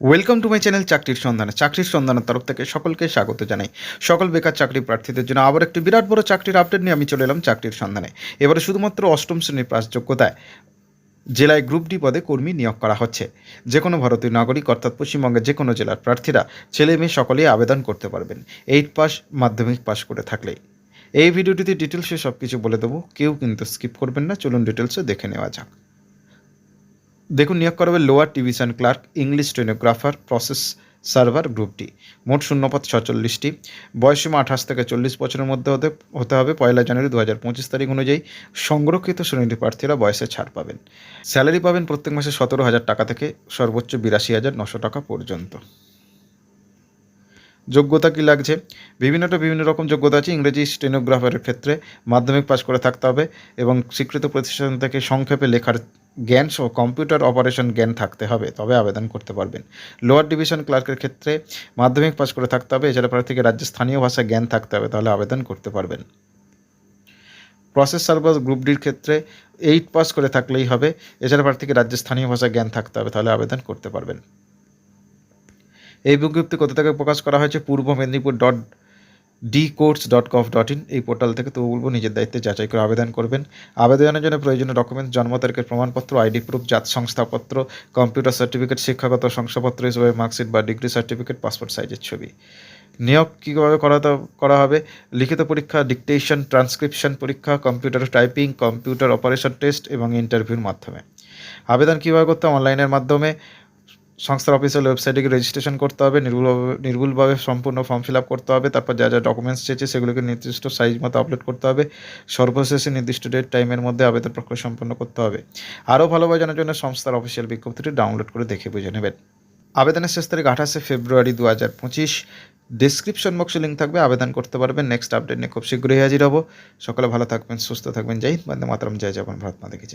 Welcome to my channel চাকরির সন্ধানে চাকরির সন্ধানের তরফ থেকে সকলকে স্বাগত জানাই। সকল বেকার চাকরি প্রার্থীদের জন্য আবার একটি বিরাট বড় চাকরির আপডেট নিয়ে আমি চলে এলাম চাকরির সন্ধানে এবারে শুধুমাত্র অষ্টম শ্রেণির পাস যোগ্যতায় জেলায় গ্রুপ ডি পদে কর্মী নিয়োগ করা হচ্ছে। যে কোনো ভারতীয় নাগরিক, অর্থাৎ পশ্চিমবঙ্গের যে কোনো জেলার প্রার্থীরা ছেলে মেয়ে সকলেই আবেদন করতে পারবেন। এইট পাস মাধ্যমিক পাস করে থাকলেই। এই ভিডিওটিতে ডিটেলসে সব কিছু বলে দেবো। কেউ কিন্তু স্কিপ করবেন না। চলুন ডিটেলসে দেখে নেওয়া যাক। দেখুন, নিয়োগ করা হবে lower division clerk, English stenographer process server গ্রুপটি মোট শূন্যপদ ছচল্লিশটি। বয়সীমা আঠাশ থেকে চল্লিশ বছরের মধ্যে হতে হতে হবে। পয়লা জানুয়ারি দু হাজার পঁচিশ তারিখ অনুযায়ী সংরক্ষিত শ্রেণির প্রার্থীরা বয়সে ছাড় পাবেন। স্যালারি পাবেন প্রত্যেক মাসে সতেরো হাজার টাকা থেকে সর্বোচ্চ বিরাশি হাজার নশো টাকা পর্যন্ত। যোগ্যতা কি লাগছে? বিভিন্নটা বিভিন্ন রকম যোগ্যতা আছে। ইংরেজি স্টেনোগ্রাফারের ক্ষেত্রে মাধ্যমিক পাশ করে থাকতে হবে এবং স্বীকৃত প্রতিষ্ঠান থেকে সংক্ষেপে লেখার জ্ঞান সহ কম্পিউটার অপারেশন জ্ঞান থাকতে হবে। তবে আবেদন করতে পারবেন। লোয়ার ডিভিশন ক্লার্কের ক্ষেত্রে মাধ্যমিক পাশ করে থাকতে হবে। এছাড়া প্রার্থীকে রাজ্যের স্থানীয় ভাষা জ্ঞান থাকতে হবে, তাহলে আবেদন করতে পারবেন। প্রসেস সার্ভার গ্রুপ ডির ক্ষেত্রে এইট পাস করে থাকলেই হবে। এছাড়া প্রার্থীকে রাজ্যের স্থানীয় ভাষা জ্ঞান থাকতে হবে, তাহলে আবেদন করতে পারবেন। এই বিজ্ঞপ্তি কোথা থেকে প্রকাশ করা হয়েছে? Purba Medinipur dot D courts dot gov dot in এই পোর্টাল থেকে তো বলব, নিজের দায়িত্বে যাচাই করে আবেদন করবেন। আবেদনের জন্য প্রয়োজনীয় ডকুমেন্টস জন্ম তারিখের প্রমাণপত্র আইডি প্রুফ জাত সংস্থাপত্র কম্পিউটার সার্টিফিকেট শিক্ষাগত শংসাপত্র হিসেবে মার্কশিট বা ডিগ্রি সার্টিফিকেট পাসপোর্ট সাইজের ছবি। নিয়োগ কীভাবে করাতে করা হবে? লিখিত পরীক্ষা ডিকটেশন ট্রান্সক্রিপশন পরীক্ষা computer typing computer operation test এবং ইন্টারভিউর মাধ্যমে। আবেদন কীভাবে করতে অনলাইনের মাধ্যমে সংস্থার অফিসিয়াল ওয়েবসাইটে গিয়ে রেজিস্ট্রেশন করতে হবে, নির্ভুলভাবে নির্ভুলভাবে সম্পূর্ণ ফর্ম ফিল আপ করতে হবে, তারপর যা যা ডকুমেন্টস চেয়েছে সেগুলোকে নির্দিষ্ট সাইজ মতো আপলোড করতে হবে, সর্বশেষে নির্দিষ্ট ডেট টাইমের মধ্যে আবেদন প্রক্রিয়া সম্পন্ন করতে হবে। আরও ভালোভাবে জানার জন্য সংস্থার অফিসিয়াল বিজ্ঞপ্তিটি ডাউনলোড করে দেখে বুঝে নেবেন। আবেদনের শেষ তারিখ আঠাশে ফেব্রুয়ারি দু হাজার পঁচিশ ডিসক্রিপশন বক্সে লিঙ্ক থাকবে, আবেদন করতে পারবেন। নেক্সট আপডেট নিয়ে খুব শীঘ্রই হাজির হব। সকালে ভালো থাকবেন, সুস্থ থাকবেন। জয় হিন্দ, বন্দে মাতরম। জয় জবান ভারত মাতা কি